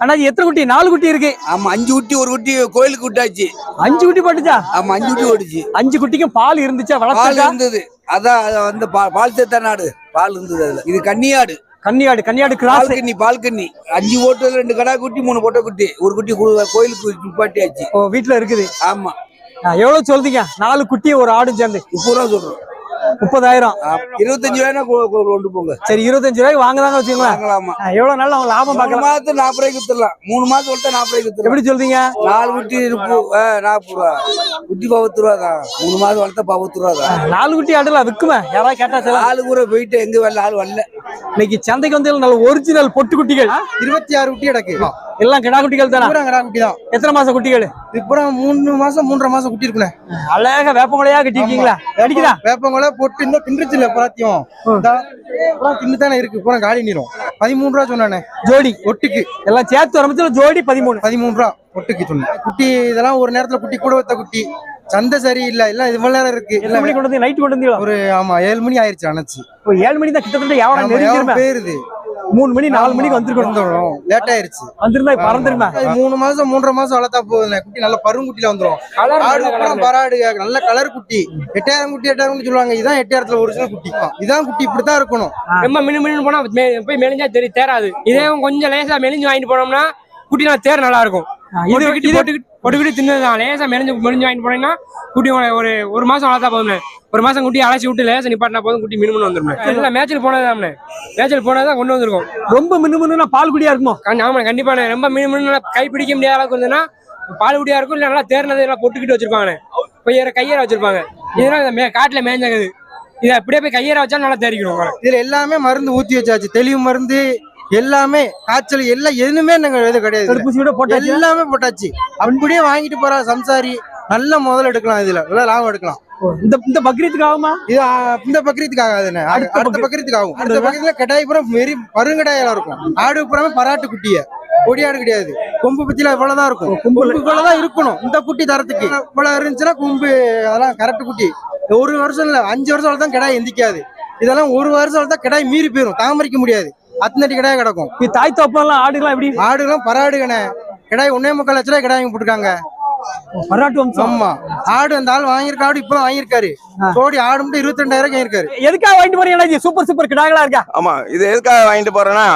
அண்ணாச்சி எத்தனை குட்டி? நாலு குட்டி இருக்கு. ஆமா அஞ்சு குட்டி ஒரு குட்டி கோயிலுக்கு விட்டாச்சு. அஞ்சு குட்டி போட்டுச்சா? ஆமா அஞ்சு குட்டி ஓடிச்சு. அஞ்சு குட்டிக்கும் பால் இருந்துச்சா? பால் இருந்தது. அதான் அது வந்து பால் சேர்த்த நாடு. பால் இருந்தது அதுல. இது கன்னியாடு. கன்னியாடு கன்னியாடு கிராஸ் கன்னி பால் கன்னி அஞ்சு ஓட்டு ரெண்டு கடா குட்டி மூணு பொட்டை குட்டி. ஒரு குட்டி கோயிலுக்கு நிப்பாட்டியாச்சு. ஓ வீட்டுல இருக்குது. ஆமா. எவ்வளவு சொல்றீங்க? நாலு குட்டி ஒரு ஆடும் சேர்ந்து. ரூபா சொல்றோம். முப்பதாயிரம். இருபத்தஞ்சு கொ- கொண்டு போங்க. சரி இருபத்தஞ்சு ரூபாய்க்கு வாங்குதாங்க ஆ, எவ்வளவு நாள் அவங்க லாபம் பார்க்கலாம். மாதத்துக்கு நாற்பது ரூபாய்க்கு வித்துடலாம். மூணு மாதம் வளர்த்தா நாற்பது ரூபாய்க்கு வித்துடலாம். எப்படி சொல்றீங்க? நாலு குட்டி நாற்பது ரூபா. குட்டி பத்து ரூபா தான். மூணு மாதம் வளர்த்தா பத்து ரூபா தான். நாலு குட்டி ஆடுல விக்குமே? யாராவது கேட்டா ஆளு கூட போயிட்டு எங்க வரல ஆள் வரல. இன்னைக்கு சந்தைக்கு வந்து நல்ல ஒரிஜினல் பொட்டு குட்டிகள். இருபத்தி ஆறு குட்டி கிடக்கு. எல்லாம் கிடா குட்டிகள் தானே? கடா குட்டி தான். எத்தனை மாசம் குட்டிகள்? இது பூரா மூணு மாசம் மூன்றரை மாசம் குட்டி இருக்குண்ணே. அழகா வேப்பமலையா கட்டிருக்கீங்களா அடிக்குதா? வேப்பங்குள பொட்டு இன்னும் தின்றுச்சு இல்ல புறாத்தியம் இந்தா, தின்னு தானே இருக்கு. பூரா காலி நீரும். பதிமூணு ரூபா சொன்னானே. ஜோடி. ஒட்டுக்கு. எல்லாம் சேர்த்து வரமத்துல ஜோடி பதிமூணு. பதிமூணு ரூபா ஒட்டுக்கு சொன்னேன். குட்டி இதெல்லாம் ஒரு நேரத்துல குட்டி கூட வைத்த குட்டி. சந்தை சரியில்லை. எல்லாம் இவ்வளவு நேரம் இருக்கு. எத்தனை மணி கொண்டு வந்து நைட் கொண்டு வந்தீங்களா? ஒரு ஆமா ஏழு மணி ஆயிருச்சு அணைச்சு. ஏழு மணி தான் கிட்டத்தட்ட நெருங்கிருமே பேருது மூணு மணி நாலு மணிக்கு வந்திருக்கணும் வந்துடும் லேட் ஆயிருச்சு. வந்திருந்தா பறந்துருமே அது மூணு மாசம் மூன்றரை மாசம் வளர்த்தா போதுண்ணே குட்டி நல்ல பருங்குட்டியில வந்துரும். ஆடு பூரா பராடு நல்ல கலர் குட்டி. எட்டாயிரம் குட்டி எட்டாயிரம் குட்டி சொல்லுவாங்க. இதான் எட்டாயிரத்துல ஒரிஜினல் குட்டி. இதான் குட்டி இப்படித்தான் இருக்கணும். ரொம்ப மினு மினு போனா போய் மெலிஞ்சா தெரியும் தேராது இதே கொஞ்சம் லேசா மெலிஞ்சு வாங்கிட்டு போனோம்னா குட்டி நான் தேர் நல்லா இருக்கும். இது குட்டி போட்டுக்கிட்டு தின்னதான் லேசா மெலிஞ்சு மெலிஞ்சு வாங்கிட்டு போனீங்கன்னா குட்டி ஒரு- மாசம் வளர்த்தா போதும் ஒரு மாசம் குட்டி அலசி விட்டு லேசா நிப்பாட்டினா போதும் குட்டி மினிமம் வந்துடும் எல்லாம் மேய்ச்சல் போனதான் மேய்ச்சல் போனதான் கொண்டு வந்திருக்கோம். ரொம்ப மின்னு மின்னுனா பால் குடியா இருக்குமோ? ஆமா கண்டிப்பா. ரொம்ப மினிமம் கை பிடிக்க முடியாத அளவுக்கு இருந்ததுன்னா பால் குட்டியா இருக்கும் இல்ல நல்லா தேர்னது எல்லாம் பொட்டுக்கிட்டு வச்சிருப்பாங்க கொய்யற கையற வச்சிருப்பாங்க. இதெல்லாம் மே- காட்டுல மேய்ஞ்சாக்குது இதை அப்படியே போய் கையற வச்சா நல்லா தேறிக்கணும் இதுல எல்லாமே மருந்து ஊத்தி வச்சாச்சு. தெளிவு மருந்து எல்லாமே காய்ச்சல் எல்லாம் எதுவுமே நாங்க இது கிடையாது இதுல. தடுப்பூசி விட போட்டாச்சு? எல்லாமே போட்டாச்சு. அப்படியே வாங்கிட்டு போறா சம்சாரி நல்ல முதல் எடுக்கலாம் இதுல. நல்ல லாபம் எடுக்கலாம். இந்த இந்த பக்ரீத்துக்கு ஆகுமா? இது இந்த பக்ரீத்துக்கு ஆகாதுண்ணே அடுத்த பக்ரீத்துக்கு ஆகும். அடுத்த பக்கத்துல கடாய் புறம் வெறி பருங்கடாயெல்லாம் இருக்கும். ஆடு புறமே பராட்டு குட்டிய. கொடியாடு கிடையாது. கொம்பு பத்தில இவ்வளவுதான் இருக்கும். கொம்பு இவ்வளவுதான் இருக்கணும். இந்த குட்டி தரத்துக்கு. இவ்வளவு இருந்துச்சுன்னா கொம்பு அதெல்லாம் கரெக்ட் குட்டி. ஒரு வருஷம் இல்ல அஞ்சு வருஷம் தான் கிடாய் எந்திக்காது. இதெல்லாம் ஒரு வருஷம் தான் கிடாய் மீறி போயிடும் தாமரிக்க முடியாது. அத்தனடி கிடாய் கிடக்கும். இது தாய் தப்பெல்லாம் ஆடுலாம் எப்படி? ஆடுலாம் பராடுகண்ணே கிடாய் ஒன்னே முக்கால் லட்ச ரூபாய் கிடாய் போட்டுருக்காங்க. பராட்டு வம்சம். ஆமா. ஆடு அந்த ஆள் வாங்கியிருக்க ஆடு இப்பதான் வாங்கியிருக்காரு. ஆடு மட்டும் இருபத்தி ரெண்டாயிரம் வாங்கியிருக்காரு. எதுக்காக வாங்கிட்டு போறீங்க சூப்பர் சூப்பர் கிடாங்களா இருக்கா? ஆமா இது எதுக்காக வாங்கிட்டு போறேன்னா.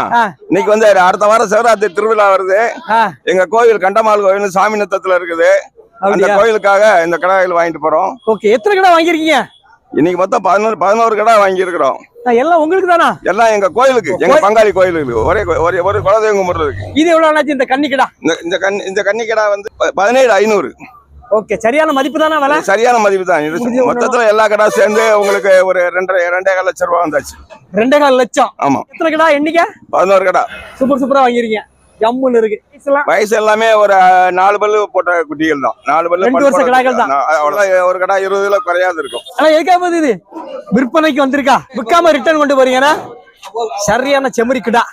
இன்னைக்கு வந்து அடுத்த வாரம் சிவராத்திரி திருவிழா வருது. எங்க கோவில் கண்டமால் கோவில் சாமி நத்தத்துல இருக்குது. அந்த கோயிலுக்காக இந்த கடாயில் வாங்கிட்டு போறோம். ஓகே எத்தனை கடை வாங்கியிருக்கீங்க? இன்னைக்கு மொத்தம் பதினோரு பதினோரு கடை வாங்கி இருக்கிறோம் ஆ, எல்லாம் உங்களுக்கு தானா? எல்லாம் எங்க கோயிலுக்கு எங்க பங்காளி கோயிலுக்கு. ஒரே ஒரே ஒரு குலதெய்வம் கும்பிட்டு இருக்கு இது எவ்வளவு ஆச்சு இந்த கன்னி கடா இந்த இந்த கண் இந்த கன்னி கடை வந்து பதினேழு ஐநூறு. ஓகே சரியான மதிப்பு தானே விலை சரியான மதிப்பு தான் இது மொத்தத்துல எல்லா கடை சேர்ந்து உங்களுக்கு ஒரு ரெண்டரை ரெண்டே கால் லட்சம் ரூபா வந்தாச்சு. ரெண்டே கால் லட்சம். ஆமா. எத்தனை கடா எண்ணிக்கை? பதினோரு கடை. சூப்பர் சூப்பரா வாங்கிருக்கீங்க ஜம்முன்னு இருக்கு. வயசு எல்லாமே ஒரு நாலு பல்லு போட்ட குட்டிகள் தான். நாலு பல்லு ரெண்டு பல் வருஷ போட்ட கடாய்கள் தான். அவ்வளவுதான். ஒரு கடை இருபது கிலோ குறையாது இருக்கும். ஆனா எதுக்காக போகுது இது? விற்பனைக்கு வந்திருக்கா. விற்காம ரிட்டர்ன் கொண்டு போறீங்கன்னா சரியான செம்மறி கிடா.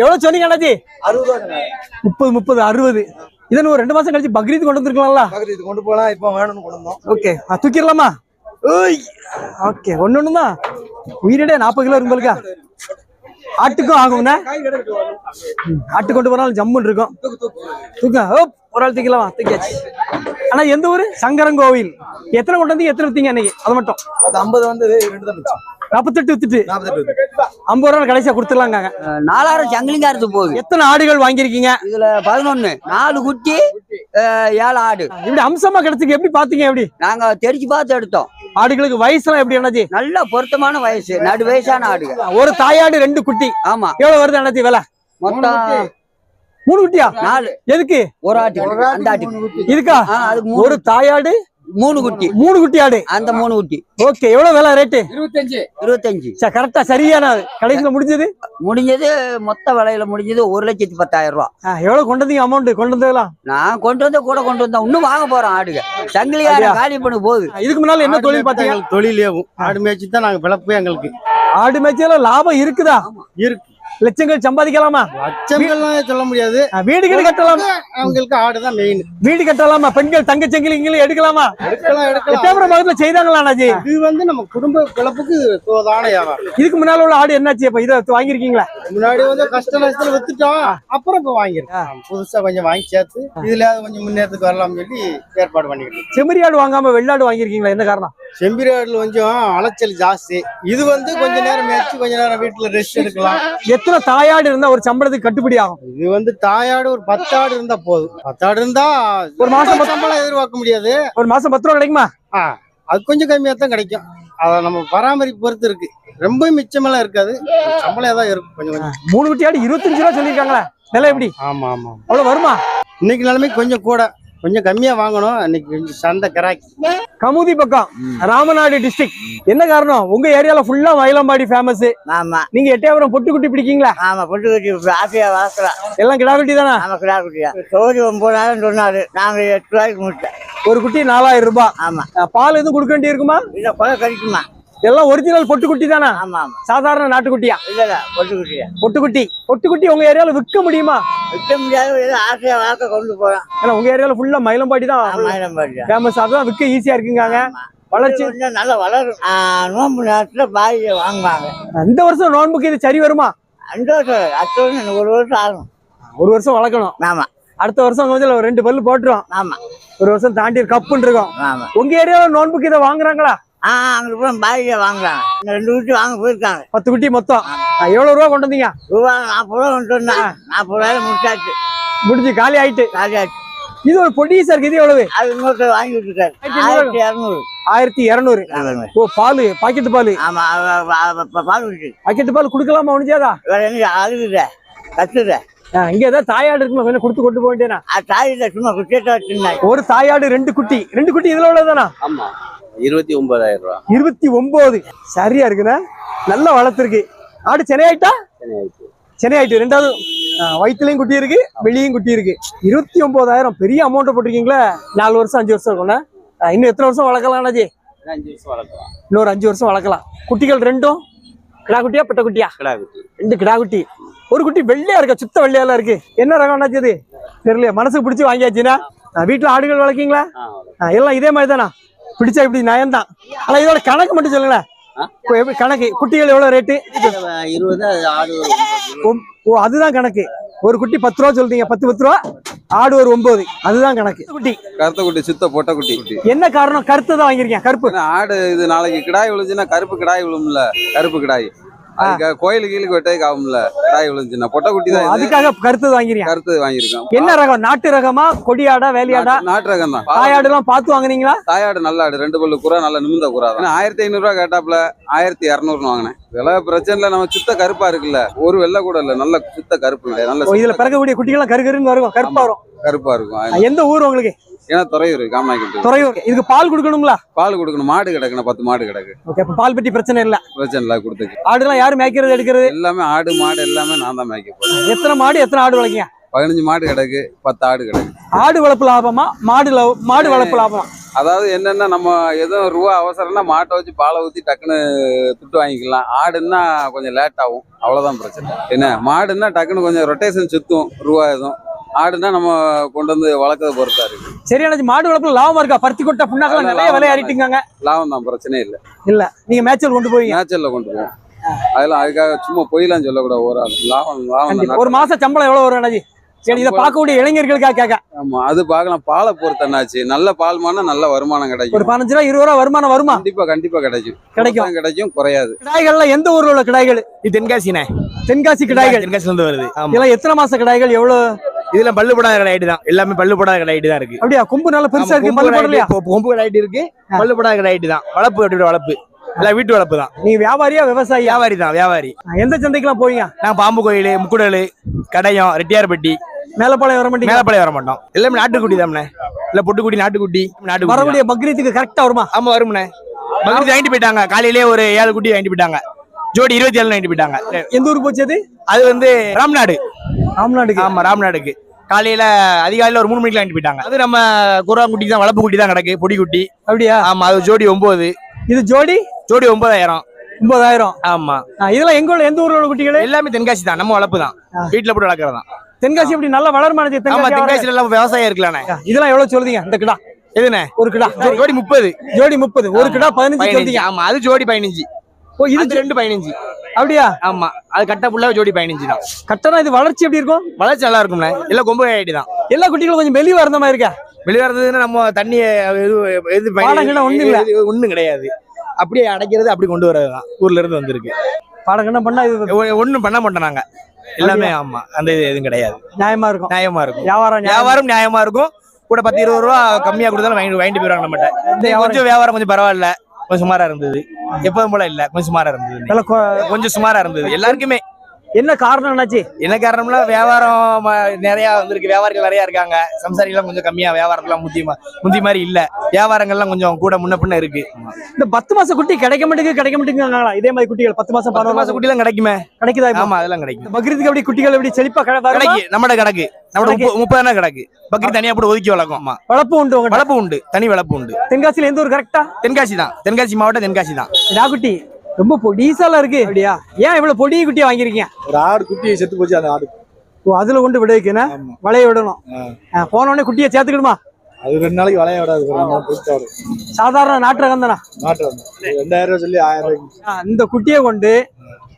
எவ்வளவு சொன்னீங்க அண்ணாச்சி? முப்பது முப்பது அறுபது. இதன் ஒரு ரெண்டு மாசம் கழிச்சு பக்ரீத் கொண்டு வந்திருக்கலாம்ல? இது கொண்டு போலாம் இப்ப வேணும்னு கொண்டு வந்தோம். ஓகே. தூக்கிடலாமா? ஓய் ஓகே. ஒண்ணு ஒண்ணு தான் உயிரிடே நாற்பது கிலோ இருக்குங்களுக்கா ஆட்டுக்கும் ஆகும்ண்ணே? ஆட்டு கொண்டு போனாலும் ஜம்முன்னு இருக்கும். தூக்க ஓப் ஒரு ஆள் தூக்கலாமா தூக்கியாச்சு. ஆனா எந்த ஊரு? சங்கரங்கோவில். எத்தனை கொண்டு வந்து எத்தனை வித்தீங்க அன்னைக்கு? அது மட்டும். அது ஐம்பது வந்து நாற்பத்தெட்டு வித்துட்டு. ஐம்பது ரூபா கடைசியா கொடுத்துடலாங்க நாலாயிரம் சங்கிலிங்காரத்து போகுது. எத்தனை ஆடுகள் வாங்கியிருக்கீங்க? இதுல பதினொன்னு. நாலு குட்டி ஏழு ஆடு. இப்படி அம்சமா கிடைச்சிருக்கு. எப்படி பாத்தீங்க எப்படி? நாங்க தெரிச்சு பார்த்து எடுத்தோம். ஆடுகளுக்கு வயசுலாம் எப்படி அண்ணாச்சி நல்ல பொருத்தமான வயசு. நடு வயசான ஆடுங்க ஒரு தாயாடு ரெண்டு குட்டி. ஆமா. எவ்வளவு வருது அண்ணாச்சி விலை? மொத்தம் மூணு குட்டியா? நாலு. எதுக்கு? ஒரு ஆட்டு அந்த ஆட்டுக்கு. இருக்கா ஆ, அது மூணு ஒரு தாயாடு மூணு குட்டி. மூணு குட்டி ஆடு. அந்த மூணு குட்டி. ஓகே எவ்வளவு விலை ரேட்டு இருபத்தஞ்சு. இருபத்தஞ்சு. சார் கரெக்டா சரியான கடைசியில முடிஞ்சது? முடிஞ்சது மொத்த விலையில முடிஞ்சது ஒரு லட்சத்தி பத்தாயிரம் ரூபா. எவ்வளவு கொண்டு வந்தீங்க அமௌண்ட் கொண்டு வந்ததெல்லாம் நான் கொண்டு வந்த கூட கொண்டு வந்தேன். இன்னும் வாங்க போறோம் ஆடுங்க. சங்கிலியார? காலி பண்ண போகுது. இதுக்கு முன்னால என்ன தொழில் பாத்தீங்க தொழிலேவும் ஆடு மேய்ச்சி தான் நாங்க பிழப்பு எங்களுக்கு. ஆடு மேய்ச்சல லாபம் இருக்குதா? இருக்கு. லட்சங்கள் சம்பாதிக்கலாமா? லட்சங்கள்லாம் சொல்ல முடியாது? வீடு கீடு கட்டலாம்? அவங்களுக்கு ஆடு தான் மெயின் வீடு கட்டலாமா? பெண்கள் தங்கச்சங்கிலிங்களும் எடுக்கலாமா? எடுக்கலாம் எடுக்கலாம். எட்டாபுரம் பக்கத்துல செய்தாங்களா அண்ணாஜி இது வந்து நம்ம குடும்ப பிழப்புக்கு இதுக்கு முன்னால உள்ள ஆடு என்னாச்சு? இப்ப இதை வாங்கிருக்கீங்களா முன்னாடி வந்து கஷ்ட நஷ்டத்துல வித்துட்டோம். அப்புறம் இப்ப வாங்கிருக்கோம் புதுசா கொஞ்சம் வாங்கி சேர்த்து இதுல கொஞ்சம் முன்னேறதுக்கு வரலாம்னு சொல்லி ஏற்பாடு பண்ணிக்கிட்டு செம்மறி ஆடு வாங்காம வெள்ளாடு வாங்கிருக்கீங்களா என்ன காரணம்? செம்பிராடுல கொஞ்சம் அலைச்சல் ஜாஸ்தி. இது வந்து கொஞ்ச நேரம் மேய்ச்சி கொஞ்ச நேரம் வீட்டுல ரெஸ்ட் எடுக்கலாம். எத்தனை தாயாடு இருந்தா ஒரு சம்பளத்துக்கு கட்டுப்படி ஆகும்? இது வந்து தாயாடு ஒரு பத்தாடு இருந்தா போதும். பத்தாடு இருந்தா ஒரு மாசம் சம்பளம் எதிர்பார்க்க முடியாது. ஒரு மாசம் பத்து ரூபா கிடைக்குமா? அது கொஞ்சம் கம்மியா தான் கிடைக்கும். அதை நம்ம பராமரிப்பு பொறுத்து இருக்கு. ரொம்ப மிச்சமெல்லாம் இருக்காது. சம்பளம் தான் இருக்கும் கொஞ்சம் கொஞ்சம். மூணு குட்டி ஆடு இருபத்தஞ்சு ரூபா சொல்லிருக்காங்களா நிலை எப்படி? ஆமா ஆமா அவ்வளவு வருமா? இன்னைக்கு நிலைமைக்கு கொஞ்சம் கூட. கொஞ்சம் கம்மியா வாங்கணும். இன்னைக்கு கொஞ்சம் சந்தை கிராக்கி. கமுதி பக்கம் ராமநாடு டிஸ்ட்ரிக்ட் என்ன காரணம்? உங்க ஏரியால ஃபுல்லா மயிலம்பாடி ஃபேமஸ் ஆமா. நீங்க எட்டயபுரம் பொட்டு குட்டி பிடிக்கீங்களா? ஆமா பொட்டு கட்டி ஆசையா வளர்க்கலாம் எல்லாம் கிடா குட்டி தானே? ஆமா கிடா குட்டியா சோதி ஒன்பதாயிரம் சொன்னாரு. நாங்க எட்டு ரூபாய்க்கு முடிச்சேன் ஒரு குட்டி நாலாயிரம் ரூபாய். ஆமா. பால் எதுவும் கொடுக்க வேண்டி இருக்குமா இல்ல கொலை கடிக்குமா எல்லாம் ஒரிஜினல் பொட்டு குட்டி தானே? ஆமா ஆமா. சாதாரண நாட்டுக்குட்டியா? இல்ல இல்ல பொட்டு குட்டியா பொட்டு குட்டி பொட்டு குட்டி உங்க ஏரியால விற்க முடியுமா? விற்க முடியாது ஏதோ ஆசையா வளர்க்க கொண்டு போறோம். ஏன்னா உங்க ஏரியால ஃபுல்லா மயிலம்பாடி தான் ஆமாயிரம் பாட்டியா ஃபேமஸ் அதுதான் விற்க ஈஸியா இருக்குங்காங்க. வளர்ச்சி நல்லா வளரும். ஆ, நோம்பு நேரத்துல பாய் வாங்குவாங்க. இந்த வருஷம் நோன்புக்கு இது சரி வருமா? ரெண்டு வருஷம் அடுத்த வருஷம் ஒரு வருஷம் ஆகும். ஒரு வருஷம் வளர்க்கணும். ஆமா. அடுத்த வருஷம் கொஞ்சம் ஒரு ரெண்டு பல்லு போட்டுரும். ஆமா. ஒரு வருஷம் தாண்டி கப்புன்னு இருக்கும் உங்க ஏரியால நோன்புக்கு இதை வாங்குறாங்களா? ஆ அங்க போய் வாங்குறாங்க ரெண்டு குட்டி வாங்க போயிருக்காங்க. பத்து குட்டி மொத்தம். எவ்வளவு ரூபா கொண்டு வந்தீங்க? ரூபா நாற்பது ரூபா கொண்டு வந்தேன். நாற்பது ரூபாயில முடிச்சாச்சு. முடிஞ்சு காலி ஆயிட்டு. இது ஒரு இருக்கு இது எவ்வளவு? அது இன்னொருத்தர் வாங்கி விட்டுருக்காரு ஆயிரத்தி இரநூறு. ஆயிரத்தி இருநூறு. ஓ பால் பாக்கெட் பால். ஆமா பால் பாக்கெட் பால் குடுக்கலாமா முடிஞ்சாதா வேற எங்க அழுகுத. கத்துத. இங்க ஏதாவது தாயாடு இருக்குமா? கொஞ்சம் கொடுத்து கொண்டு போக வேண்டியனா தாயில சும்மா ஒரு தாயாடு ரெண்டு குட்டி. ரெண்டு குட்டி இதுல உள்ளதானா ஆமா. இருபத்தி ஒன்பதாயிரம் ரூபா. இருபத்தி ஒன்பது. சரியா இருக்குண்ணே? நல்லா வளர்த்துருக்கு. ஆடு சென்னையாயிட்டா? சென்னையாயிட்டு. ரெண்டாவது ஆ, வயித்துலயும் குட்டி இருக்கு வெளியும் குட்டி இருக்கு இருபத்தி ஒன்பதாயிரம். பெரிய அமௌண்ட் போட்டிருக்கீங்களா? நாலு வருஷம் அஞ்சு வருஷம் இருக்கும்ண்ணே. இன்னும் எத்தனை வருஷம் வளர்க்கலாம் அண்ணாஜி? இன்னொரு அஞ்சு வருஷம் வளர்க்கலாம். குட்டிகள் ரெண்டும்? கிடா குட்டியா பெட்ட குட்டியா? கிடா குட்டி. ரெண்டு கிடா குட்டி. ஒரு குட்டி வெள்ளையா இருக்கா? சுத்த வெள்ளையால இருக்கு. என்ன ரகம் அண்ணாச்சி அது தெரியல மனசுக்கு பிடிச்சி வாங்கியாச்சுன்னா வீட்டுல ஆடுகள் வளர்க்கீங்களா? எல்லாம் இதே மாதிரி தானா பிடிச்சா இப்படி நயம்தான் ஆனா இதோட கணக்கு மட்டும் சொல்லுங்களேன். எப்படி கணக்கு? குட்டிகள் எவ்வளவு ரேட்டு. இருபது ஆடு. ஓ அதுதான் கணக்கு. ஒரு குட்டி பத்து ரூபா சொல்றீங்க. பத்து பத்து ரூபா? ஆடு ஒரு ஒன்பது. அதுதான் கணக்கு. குட்டி. கருத்த குட்டி சுத்த பொட்ட குட்டி. என்ன காரணம்? கருத்து தான் வாங்கியிருக்கேன். கருப்பு. ஆடு இது நாளைக்கு கிடாய் விழுந்துச்சுன்னா கருப்பு கிடாய் விழும்ல. கருப்பு கிடாய். அதுக்காக கோயிலுக்கு கீழுக்கு வெட்டதுக்கு ஆகும்ல கிடாய் விழுந்துச்சுன்னா பொட்ட குட்டி தான் அதுக்காக கருத்து வாங்கிறீங்க கருத்து வாங்கியிருக்கோம் என்ன ரகம்? நாட்டு ரகமா? கொடியாடா வேலையாடா? நாட்டு- ரகம் தான். தாயாடு எல்லாம் பார்த்து வாங்குனீங்களா? தாயாடு நல்ல ஆடு. ரெண்டு பல்லு குறா நல்ல நிமிந்த தான். ஆயிரத்தி ஐநூறு ரூபா கேட்டாப்ல ஆயிரத்தி இரநூறுன்னு வாங்கினேன். விலை பிரச்சனை இல்லை நம்ம சுத்த கருப்பா இருக்குல்ல. ஒரு வெள்ளை கூட இல்ல. நல்ல சுத்த கருப்பு நல்ல இதுல பிறக்கக்கூடிய குட்டிகள்லாம் கரு கருன்னு வரும் கருப்பா வரும். கருப்பா இருக்கும். எந்த ஊர் உங்களுக்கு? ஏன்னா துறையூர் காமாய்க்கு துறையூர். இதுக்கு பால் கொடுக்கணுங்களா பால் கொடுக்கணும். மாடு கிடக்குண்ணா பத்து மாடு கிடக்கு. ஓகே அப்ப பால் பற்றி பிரச்சனை இல்ல. பிரச்சனை இல்லை கொடுத்துக்கு. ஆடுலாம் யாரு மேய்க்கிறது எடுக்கிறது? எல்லாமே ஆடு மாடு எல்லாமே நான் தான் மேய்க்க போறேன். எத்தனை மாடு எத்தனை ஆடு வளர்க்கீங்க? பதினஞ்சு மாடு கிடக்கு பத்து ஆடு கிடக்கு. ஆடு வளர்ப்பு லாபமா? மாடு மாடு வளர்ப்பு லாபமா? அதாவது என்னன்னா நம்ம எதுவும் ரூபா அவசரம்னா மாட்டை வச்சு பாலை ஊற்றி டக்குன்னு துட்டு வாங்கிக்கலாம். ஆடுன்னா கொஞ்சம் லேட் ஆகும். அவ்வளோதான் பிரச்சனை. என்ன? மாடுன்னா டக்குன்னு கொஞ்சம் ரொட்டேஷன் சுத்தும் ரூபா எதுவும் ஆடுனா நம்ம கொண்டு வந்து வளர்க்கறத பொறுத்தா இருக்கு. சரியான மாடு வளர்ப்புல லாபமா இருக்கா? பருத்தி கொட்டை புண்ணாக்கெல்லாம் நிறைய. ஏறிட்டுங்க லாபம் தான். பிரச்சனையே இல்லை. இல்ல. நீங்க மேய்ச்சல் கொண்டு போவீங்க. நேச்சர்ல கொண்டு போவோம். அதெல்லாம் அதுக்காக சும்மா பொய்லாம் சொல்லக்கூடாது ஒரு லாபம் லாபம் ஒரு மாசம் சம்பளம் எவ்வளவு வரும் அண்ணாஜி சரி இதை பார்க்கக்கூடிய இளைஞர்களுக்காக கேட்க. ஆமா அது பார்க்கலாம். பாலை பொறுத்து என்னாச்சு நல்ல பால்மானா நல்ல வருமானம் ஒரு கிடைக்கும் பதினஞ்சு ரூபா இருபது ரூபா வருமானம் வருமா? கண்டிப்பா கண்டிப்பா கிடைக்கும். கிடைக்கும். கிடைக்கும் குறையாது. கிடாய்கள்ல எந்த ஊர்ல உள்ள கிடாய்கள்? இது தென்காசிண்ணே. தென்காசி கிடாய்கள். தென்காசில இருந்து வருது இதெல்லாம் எத்தனை மாச கிடாய்கள்? எவ்வளவு? இதுல பல்லு போடாத கடைட்டு தான். எல்லாமே பல்லு போடாத கடைட்டு தான் இருக்கு. அப்படியா? கொம்பு நல்ல பெருசா இருக்கு பல்லு போடலையா? கொம்பு கடைட்டு இருக்கு. பல்லு போடாத கடைட்டு தான். வளர்ப்பு அப்படி வளர்ப்பு எல்லாம் வீட்டு வளர்ப்பு தான். நீங்க வியாபாரியா விவசாயியா? வியாபாரி தான் வியாபாரி. எந்த சந்தைக்கெல்லாம் போவீங்க? நாங்க பாம்பு கோயில் முக்குடல் கடையம் ரெட்டியார்பட்டி. மேலப்பாளையம் வர மாட்டீங்க மேலப்பாளையம் வர மாட்டோம். எல்லாமே நாட்டுக்குட்டி தான்ண்ணே இல்ல பொட்டுக்குட்டி நாட்டுக்குட்டி தான். வரக்கூடிய பக்ரீத்துக்கு கரெக்டா வருமா? ஆமா வரும்ண்ணே. மகிழ்ச்சி வாங்கிட்டு போயிட்டாங்க. காலையிலேயே ஒரு ஏழு குட்டி வாங்கிட்டு போயிட்டாங்க. ஜோடி இருபத்தி ஏழு வாங்கிட்டு போயிட்டாங்க. எந்த ஊருக்கு போச்சு அது? அது வந்து ராம்நாடு. ராம்நாடுக்கு? ஆமா ராம்நாடுக்கு. காலையில அதிகாலையில ஒரு மூணு மணிக்கு வாங்கிட்டு போயிட்டாங்க. அது நம்ம குராங்குட்டி தான் வளர்ப்பு குட்டி தான் கிடக்கு பொடி குட்டி அப்படியா? ஆமா அது ஜோடி ஒன்பது இது ஜோடி? ஜோடி ஒன்பதாயிரம் ஒன்பதாயிரம் ஆமா. இதெல்லாம் எங்க உள்ள எந்த ஊர்ல உள்ள குட்டிகள்? எல்லாமே தென்காசி தான் நம்ம வளர்ப்பு தான். வீட்டுல போட்டு வளர்க்கறது தான். தென்காசி எப்படி நல்ல வளர்மானது ஆமா தென்காசி ஆவரம். தென்காசில எல்லாம் விவசாயம் இருக்கலாண்ணே இதெல்லாம் எவ்வளவு சொல்றீங்க? இந்த கிடா. எதுண்ணே ஒரு கிடா. ஜோடி முப்பது. ஜோடி முப்பது. ஒரு கிடா பதினஞ்சு ஆமா அது ஜோடி பதினஞ்சு. ஓ இது இது ரெண்டு பதினஞ்சு. அப்படியா? ஆமா. அது கட்ட புள்ள ஜோடி பதினஞ்சு தான் கட்டணம் இது வளர்ச்சி எப்படி இருக்கும்? வளர்ச்சி நல்லா இருக்கும்ண்ணே. எல்லாம் கொம்பு ஐடி தான் எல்லா குட்டிகளும் கொஞ்சம் மெலிவா இருந்த மாதிரி இருக்கா? வெளியே வர்றதுன்னா நம்ம தண்ணியை எது எது ஒண்ணும் இல்ல. ஒண்ணும் கிடையாது. அப்படியே அடைக்கிறது அப்படி கொண்டு வர்றது தான் ஊர்ல இருந்து வந்திருக்கு. பாடகண்ணம் பண்ணா இது ஒண்ணும் பண்ண மாட்டோம் நாங்க. எல்லாமே ஆமா. அந்த இது எதுவும் கிடையாது. நியாயமா இருக்கும். நியாயமா இருக்கும். வியாபாரம். வியாபாரம் நியாயமா இருக்கும். கூட பத்து இருபது ரூபா கம்மியா கொடுத்தாலும் வாங்கி வாங்கிட்டு போயிருவாங்க நம்மகிட்ட. கொஞ்சம் வியாபாரம் கொஞ்சம் பரவாயில்ல. கொஞ்சம் சுமாரா இருந்தது. எப்போதும் போல இல்ல கொஞ்சம் சுமாரா இருந்தது. கொ- கொஞ்சம் சுமாரா இருந்தது. எல்லாருக்குமே என்ன காரணம் என்னாச்சு? என்ன காரணம்னா வியாபாரம் நிறைய வந்திருக்கு. வியாபாரிகள் நிறைய இருக்காங்க. சம்சாரிகள்லாம் கொஞ்சம் கம்மியா வியாபாரத்துலாம் முந்தி முந்தி மாதிரி இல்ல. வியாபாரங்கள்லாம் கொஞ்சம் கூட முன்ன பின்ன இருக்கு. இந்த பத்து மாச குட்டி கிடைக்க மாட்டேங்குது கிடைக்க மாட்டேங்குது இதே மாதிரி குட்டிகள் பத்து மாசம் பத்து பதினோரு மாசம் குட்டி எல்லாம் கிடைக்குமே? கிடைக்குதா? ஆமா அதெல்லாம் கிடைக்கும் பக்ரீத்துக்கு எப்படி குட்டிகள் எப்படி செழிப்பா? கிடைக்கு. நம்மட கிடக்கு. நம்மட முப்பது முப்பது கிடக்கு. பக்கரி தனியா போட்டு ஒதுக்கி வளர்க்கும். வளர்ப்பு உண்டு வளர்ப்பு உண்டு. தனி வளர்ப்பு உண்டு. தென்காசியில எந்த ஊர் கரெக்டா தென்காசி தான். தென்காசி மாவட்டம் தென்காசி தான். குட்டி ரொம்ப பொடிசால இருக்கு. அப்படியா? ஏன் இவ்வளவு பொடி குட்டியா வாங்கிருக்கீங்க ஒரு ஆடு குட்டி செத்து போச்சு அந்த ஆடு. ஓ அதுல கொண்டு விட வைக்கணும். வளைய விடணும். போன உடனே குட்டியை சேர்த்துக்கணுமா அது ரெண்டு நாளைக்கு வளைய விடாது சாதாரண நாட்டு ரகம் தானே? நாட்டு ரெண்டாயிரம் ரூபாய் சொல்லி ஆயிரம் ரூபாய்க்கு ஆ, இந்த குட்டியை கொண்டு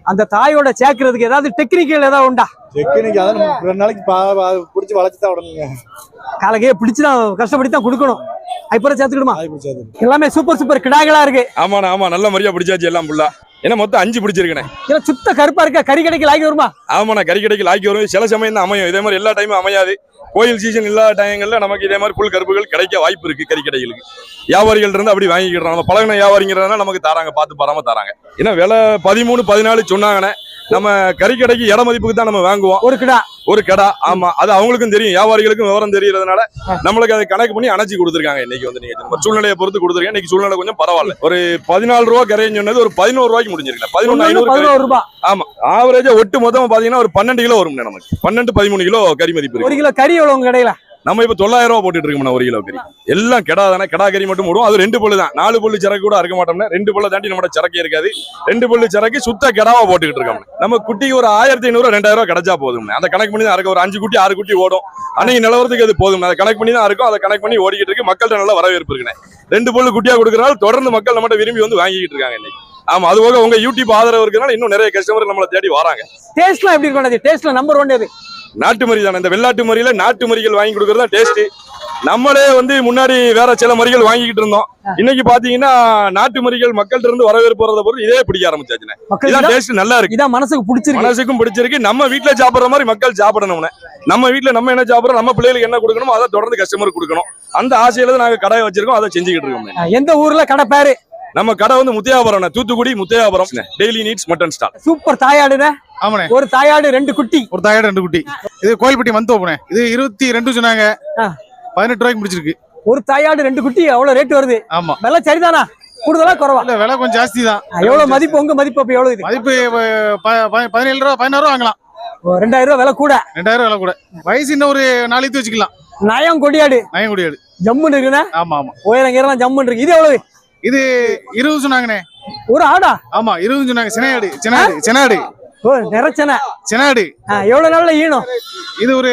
அந்த தாயோட சேர்க்கறதுக்கு ஏதாவது டெக்னிக்கல் ஏதாவது உண்டா? செக்குனிக்கு அதான் ரெண்டு நாளைக்கு பிடிச்சி வளைச்சு தான் விடணுங்க. காலகையே பிடிச்சுதான் கஷ்டப்படி தான் கொடுக்கணும். ஆய் பிடிச்சாது எல்லாமே சூப்பர் சூப்பர் கிடாய்களா இருக்கு. ஆமாண்ணா ஆமா நல்ல மாதிரியா பிடிச்சாச்சு எல்லாம் ஃபுல்லா ஏன்னா மொத்தம் அஞ்சு பிடிச்சிருக்கேன் இதெல்லாம் சுத்த கருப்பா இருக்கா? கறி கடைக்கு லாகி வருமா? ஆமாண்ணா கறி கடைக்கு லாக்கி வரும். சில சமயம் தான் அமையும். இதே மாதிரி எல்லா டைமும் அமையாது. கோயில் சீசன் இல்லாத டைங்கள்ல நமக்கு இதே மாதிரி புல் கருப்புகள் கிடைக்க வாய்ப்பு இருக்கு கறி கடைகளுக்கு. வியாபாரிகள் இருந்து அப்படி வாங்கிக்கிடுறோம் நம்ம பழகின வியாபாரிங்கிறதுனால நமக்கு தராங்க பார்த்து பராம தராங்க. ஏன்னா விலை பதிமூணு பதினாலு சொன்னாங்கண்ணே. நம்ம கறி கடைக்கு இட மதிப்புக்கு தான் நம்ம வாங்குவோம். ஒரு கிடா. ஒரு கடை ஆமா. அது அவங்களுக்கும் தெரியும். வியாபாரிகளுக்கும் விவரம் தெரியறதுனால நம்மளுக்கு அதை கணக்கு பண்ணி அணைச்சி கொடுத்துருக்காங்க இன்னைக்கு வந்து நீங்க சூழ்நிலையை பொறுத்து கொடுத்துருக்கேன் இன்னைக்கு சூழ்நிலை கொஞ்சம் பரவாயில்ல. ஒரு பதினாலு ரூபா கரைன்னு சொன்னது ஒரு பதினோரு ரூபாய்க்கு முடிஞ்சிருக்கல பதினொன்று ஐநூறு ரூபாய். ஆமா. ஆவரேஜா ஒட்டு மொத்தமா பாத்தீங்கன்னா ஒரு பன்னெண்டு கிலோ வரும் நமக்கு. பன்னெண்டு பதிமூணு கிலோ கறி மதிப்பு ஒரு கிலோ கறி எவ்வளவு உங்க கடையில? நம்ம இப்ப தொள்ளாயிரம் ரூபா போட்டுட்டு இருக்கோம் ஒரு கிலோ கறி. எல்லாம் கெடா தானே கெடா கறி மட்டும் போடுவோம். அது ரெண்டு பொல்லு தான். நாலு பொல்லு சரக்கு கூட இருக்க மாட்டோம்னா ரெண்டு பொல்ல தாண்டி நம்ம சரக்கு இருக்காது. ரெண்டு பொல்லு சரக்கு சுத்த கெடாவா போட்டுக்கிட்டு இருக்கோம் நம்ம குட்டிக்கு ஒரு ஆயிரத்தி ஐநூறு ரெண்டாயிரம் ரூபா கிடைச்சா போதும் அந்த கணக்கு பண்ணி தான் இருக்கு ஒரு அஞ்சு குட்டி ஆறு குட்டி ஓடும். அன்னைக்கு நிலவரத்துக்கு அது போதும் அதை கணக்கு பண்ணி தான் இருக்கும் அதை கணக்கு பண்ணி ஓடிக்கிட்டு இருக்கு. மக்கள்கிட்ட நல்ல வரவேற்பு இருக்குண்ணே. ரெண்டு பொல்லு குட்டியா கொடுக்கறனால தொடர்ந்து மக்கள் நம்மகிட்ட விரும்பி வந்து வாங்கிக்கிட்டு இருக்காங்க இன்னைக்கு. ஆமா அது போக உங்க யூடியூப் ஆதரவு இருக்கிறனால இன்னும் நிறைய கஸ்டமர் நம்மளை தேடி வராங்க. டேஸ்ட்லாம் எப்படி இருக்கும் டேஸ்ட்ல நம்பர் ஒன் எது நாட்டு மரி தானே. இந்த வெள்ளாட்டு மரியில நாட்டு மரிகள் வாங்கி கொடுக்கறது தான் டேஸ்ட் நம்மளே வந்து முன்னாடி வேற சில மரிகள் வாங்கிக்கிட்டு இருந்தோம். இன்னைக்கு பாத்தீங்கன்னா நாட்டு மரிகள் மக்கள்கிட்ட இருந்து வரவேற்பு வரத பொறுத்து இதே பிடிக்க ஆரம்பிச்சாச்சுண்ணே. மக்கள் இதான் டேஸ்ட் நல்லா இருக்கு. இதான் மனசுக்கு பிடிச்சிருக்கு. மனசுக்கும் பிடிச்சிருக்கு. நம்ம வீட்ல சாப்பிடுற மாதிரி மக்கள் சாப்பிடணும்னே நம்ம வீட்ல நம்ம என்ன சாப்பிடுறோம்? நம்ம பிள்ளைகளுக்கு என்ன கொடுக்கணுமோ அதை தொடர்ந்து கஸ்டமர் கொடுக்கணும். அந்த ஆசையில தான் நாங்க கடை வச்சிருக்கோம் அதை செஞ்சுக்கிட்டு இருக்கோம். எந்த ஊர்ல கடை பேரு? நம்ம கடை வந்து Muthaiyapuram Thoothukudi Muthaiyapuram daily needs mutton stall super தாயாடுன ஆமாண்ணே. ஒரு தாயாடு ரெண்டு குட்டி. ஒரு தாயோட ரெண்டு குட்டி. இது கோயில்பட்டி மந்தோப்புனே இது இருபத்தி ரெண்டு சொன்னாங்க. பதினெட்டு ரூபாய்க்கு முடிச்சிருக்கு. ஒரு தாயாடு ரெண்டு குட்டி அவ்வளவு ரேட் வருது. ஆமா. விலை சரிதானா? கூடுதலா குறவா? இல்ல விலை கொஞ்சம் ஜாஸ்தி தான் எவ்வளவு மதிப்பு? உங்க மதிப்பு அப்ப எவ்வளவு இது? மதிப்பு ப- ப- ப- பதினேழு ரூபா பதினாறு ரூபா வாங்கலாம். ரெண்டாயிரம் ரூபாய் விலை கூட. ரெண்டாயிரம் விலை கூட. வயசு இன்னும் ஒரு இது வச்சுக்கலாம் நயம் கொடியாடு நயங்குடியாடு. ஜம்முன்னு இருக்குண்ணே. ஆமா ஆமா. உயரம் கீரம் ஜம்முன்னு இருக்கு. இது எவ்வளவு? இது இருபது சொன்னாங்கண்ணே. ஒரு ஆடா? ஆமா இருபது சொன்னாங்க. சினையாடு சினாடு சினாடு ஓ நிறைச்சன சினாடு எவ்வளவு நாள்ல ஈனும்? இது ஒரு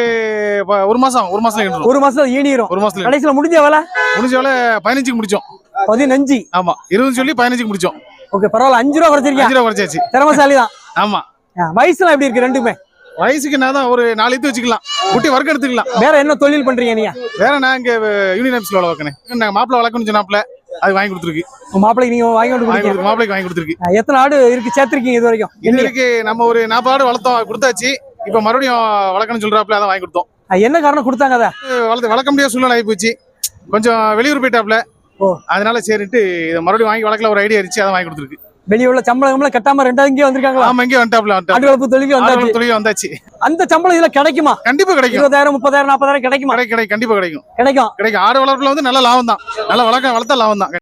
ஒரு மாசம் ஒரு மாசத்துல ஈனும். ஒரு மாசம் ஈனிரும். ஒரு மாசத்துல கடைசியில முடிஞ்ச விலை? முடிஞ்ச வேலை பதினஞ்சுக்கு முடிச்சோம். பதினஞ்சு. ஆமா இருபது சொல்லி பதினஞ்சுக்கு முடிச்சோம். ஓகே பரவாயில்ல. அஞ்சு ரூபா குறைச்சிருக்கேன் அஞ்சு ரூபா குறைச்சாச்சு. திறமசாலி தான் ஆமா வயசுலாம் எப்படி இருக்கு ரெண்டுமே? வயசுக்கு நான் தான் ஒரு நாலு இது வச்சுக்கலாம். குட்டி வர்க்கம் எடுத்துக்கலாம். வேற என்ன தொழில் பண்றீங்க நீங்க? வேற நான் இங்க யூனியன் ஆஃபீஸ்ல வேலை பார்க்கணும் நாங்க மாப்பிள்ள வளர்க்கணும்னு சொன்னாப்ல அது வாங்கி கொடுத்துருக்கு. மாப்பிளைக்கு நீங்க வாங்கி கொண்டு வாங்கி கொடுத்தீங்க? கொடுத்து மாப்பிளைக்கு வாங்கி கொடுத்துருக்கு. எத்தனை ஆடு இருக்கு சேர்த்திருக்கீங்க இது வரைக்கும்? இன்னைக்கு நம்ம ஒரு நாற்பது ஆடு வளர்த்தோம் கொடுத்தாச்சு. இப்ப மறுபடியும் வளர்க்கணும்னு சொல்றாப்ல அதான் வாங்கி கொடுத்தோம். என்ன காரணம் கொடுத்தாங்க அதை? வளர்த்து வளர்க்க முடியாத சூழ்நிலை ஆகி போச்சு. கொஞ்சம் வெளியூர் போயிட்டாப்ல. அதனால சரின்ட்டு இதை மறுபடியும் வாங்கி வளர்க்கல ஒரு ஐடியா இருந்துச்சு அதான் வாங்கி கொடுத்துருக்கு. வெளியே உள்ள சம்பளம் கட்டாம ரெண்டாவது இங்கே வந்திருக்காங்களா? ஆமா இங்கே வந்துட்டாப்ல வளர்ப்பு தொழிலுக்கு வந்தாச்சு. தொழில் வந்தாச்சு. அந்த சம்பளம் இதுல கிடைக்குமா? கண்டிப்பா கிடைக்கும். இருபதாயிரம் முப்பதாயிரம் நாற்பதாயிரம் கிடைக்குமா? கிடைக்கும் கிடைக்கும் கண்டிப்பா கிடைக்கும். கிடைக்கும். கிடைக்கும். ஆடு வளர்ப்புல வந்து நல்ல லாபம் தான் நல்லா வளர்க்க வளர்த்தா லாபம் தான்